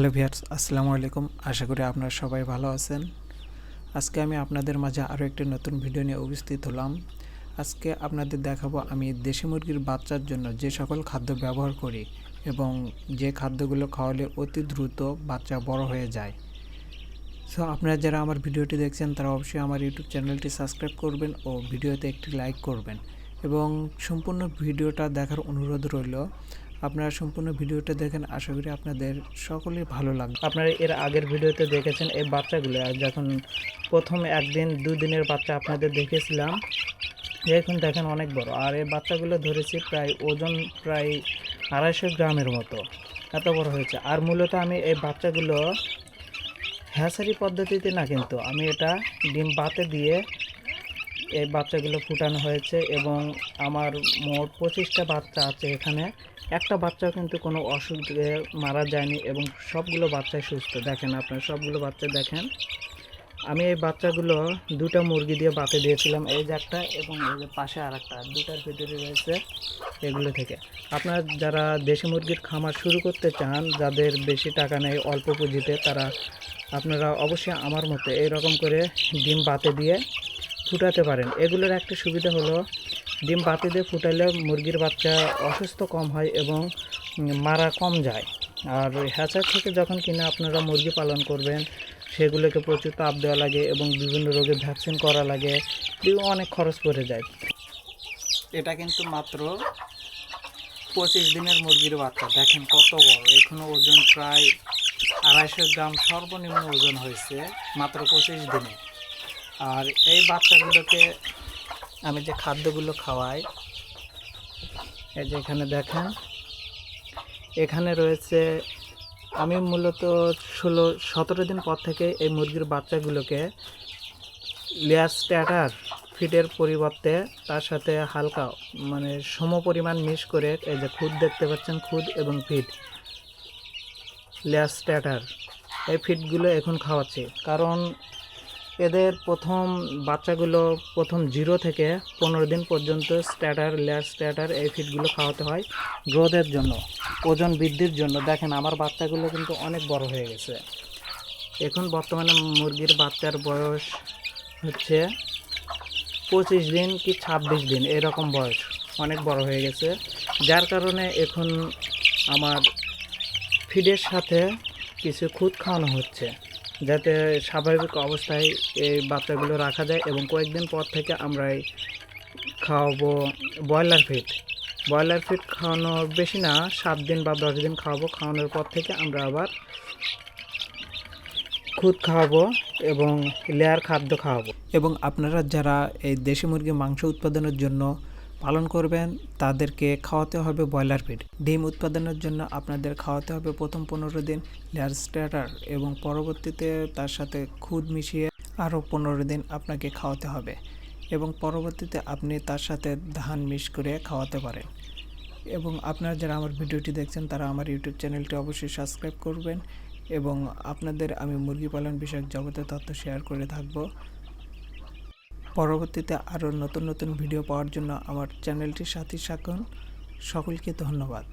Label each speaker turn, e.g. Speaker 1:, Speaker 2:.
Speaker 1: Hello viewers আসসালামু আলাইকুম। আশা করি আপনারা সবাই ভালো আছেন। আজকে আমি আপনাদের মাঝে আরও একটি নতুন ভিডিও নিয়ে উপস্থিত হলাম। আজকে আপনাদের দেখাবো আমি দেশি মুরগির বাচ্চার জন্য যে সকল খাদ্য ব্যবহার করি এবং যে খাদ্যগুলো খাওয়ালে অতি দ্রুত বাচ্চা বড় হয়ে যায়। সো আপনারা যারা আমার ভিডিওটি দেখছেন, তারা অবশ্যই আমার ইউটিউব চ্যানেলটি সাবস্ক্রাইব করবেন ও ভিডিওতে একটি লাইক করবেন। এবং সম্পূর্ণ ভিডিওটা দেখার অনুরোধ রইল আপনারা সম্পূর্ণ ভিডিওটা দেখেন, আশা করি আপনাদের সকলেই ভালো লাগবে। আপনারা এর আগের ভিডিওতে দেখেছেন এই বাচ্চাগুলো, আর যখন প্রথম একদিন, দুদিনের বাচ্চা আপনাদের দেখেছিলাম এখন দেখেন অনেক বড়। আর এই বাচ্চাগুলো ধরেছি প্রায় ওজন প্রায় আড়াইশো গ্রামের মতো, এত বড় হয়েছে। আর মূলত আমি এই বাচ্চাগুলো হ্যাসারি পদ্ধতিতে না কিন্তু আমি এটা ডিম বাতে দিয়ে এই বাচ্চাগুলো ফুটানো হয়েছে এবং আমার মোট পঁচিশটা বাচ্চা আছে এখানে। একটা বাচ্চাও কিন্তু কোনো অসুখে মারা যায়নি এবং সবগুলো বাচ্চাই সুস্থ। দেখেন আপনার, সবগুলো বাচ্চা দেখেন। আমি এই বাচ্চাগুলো দুটা মুরগি দিয়ে বাতে দিয়েছিলাম, এই যে একটা এবং এই যে পাশে আর একটা দুটার ভিতরে রয়েছে এগুলো থেকে। আপনারা যারা দেশি মুরগির খামার শুরু করতে চান, যাদের বেশি টাকা নেই, অল্প পুঁজিতে, তারা আপনারা অবশ্যই আমার মতো এরকম করে ডিম বাতে দিয়ে ফুটাতে পারেন। এগুলোর একটা সুবিধা হলো, ডিম বাতি দিয়ে ফুটালে মুরগির বাচ্চা অসুস্থ কম হয় এবং মারা কম যায়। আর হ্যাচার থেকে যখন কিনা আপনারা মুরগি পালন করবেন, সেগুলোকে প্রচুর তাপ দেওয়া লাগে এবং বিভিন্ন রোগে ভ্যাকসিন করা লাগে অনেক খরচ পড়ে যায়। এটা কিন্তু মাত্র পঁচিশ দিনের মুরগির বাচ্চা। দেখেন কত বড়। এখনও ওজন প্রায় আড়াইশো গ্রাম সর্বনিম্ন ওজন হয়েছে মাত্র পঁচিশ দিনে। আর এই বাচ্চাগুলোকে আমি যে খাদ্যগুলো খাওয়াই, এই যে এখানে দেখেন, এখানে রয়েছে আমি মূলত ষোলো, সতেরো দিন পর থেকে এই মুরগির বাচ্চাগুলোকে লেয়ার স্ট্যাটার ফিডের পরিবর্তে তার সাথে হালকা মানে সম পরিমাণ মিশ করে এই যে খুদ দেখতে পাচ্ছেন, খুদ এবং ফিড, লেয়ার স্ট্যাটার এই ফিডগুলো এখন খাওয়াচ্ছি। কারণ এদের প্রথম বাচ্চাগুলো প্রথম জিরো থেকে পনেরো দিন পর্যন্ত স্ট্যাটার, লেয়ার স্ট্যাটার এই ফিডগুলো খাওয়াতে হয় গ্রোথের জন্য, ওজন বৃদ্ধির জন্য। দেখেন, আমার বাচ্চাগুলো কিন্তু অনেক বড় হয়ে গেছে। এখন বর্তমানে মুরগির বাচ্চার বয়স হচ্ছে পঁচিশ দিন কি ছাব্বিশ দিন, এরকম বয়স, অনেক বড় হয়ে গেছে। যার কারণে এখন আমার ফিডের সাথে কিছু খুদ খাওয়ানো হচ্ছে। যাতে স্বাভাবিক অবস্থায় এই বাচ্চাগুলো রাখা যায় এবং কয়েকদিন পর থেকে আমরা খাওয়াবো ব্রয়লার ফিড। ব্রয়লার ফিড খাওয়ানোর বেশি না, সাত দিন বা দশ দিন খাওয়াবো। খাওয়ানোর পর থেকে আমরা আবার খুদ খাওয়াবো এবং লেয়ার খাদ্য খাওয়াবো। এবং আপনারা যারা এই দেশি মুরগি মাংস উৎপাদনের জন্য পালন করবেন, তাদেরকে খাওয়াতে হবে ব্রয়লার ফিড। ডিম উৎপাদনের জন্য আপনাদের খাওয়াতে হবে প্রথম পনেরো দিন লেয়ার স্ট্যাটার এবং পরবর্তীতে তার সাথে খুদ মিশিয়ে আরও পনেরো দিন আপনাকে খাওয়াতে হবে এবং পরবর্তীতে আপনি তার সাথে ধান মিশ করে খাওয়াতে পারেন। এবং আপনারা যারা আমার ভিডিওটি দেখছেন, তারা আমার ইউটিউব চ্যানেলটি অবশ্যই সাবস্ক্রাইব করবেন এবং আপনাদের আমি মুরগি পালন বিষয়ক যাবতীয় তথ্য শেয়ার করে থাকব। পরবর্তীতে আরও নতুন নতুন ভিডিও পাওয়ার জন্য আমার চ্যানেলটির সাথে থাকুন। সকলকে ধন্যবাদ।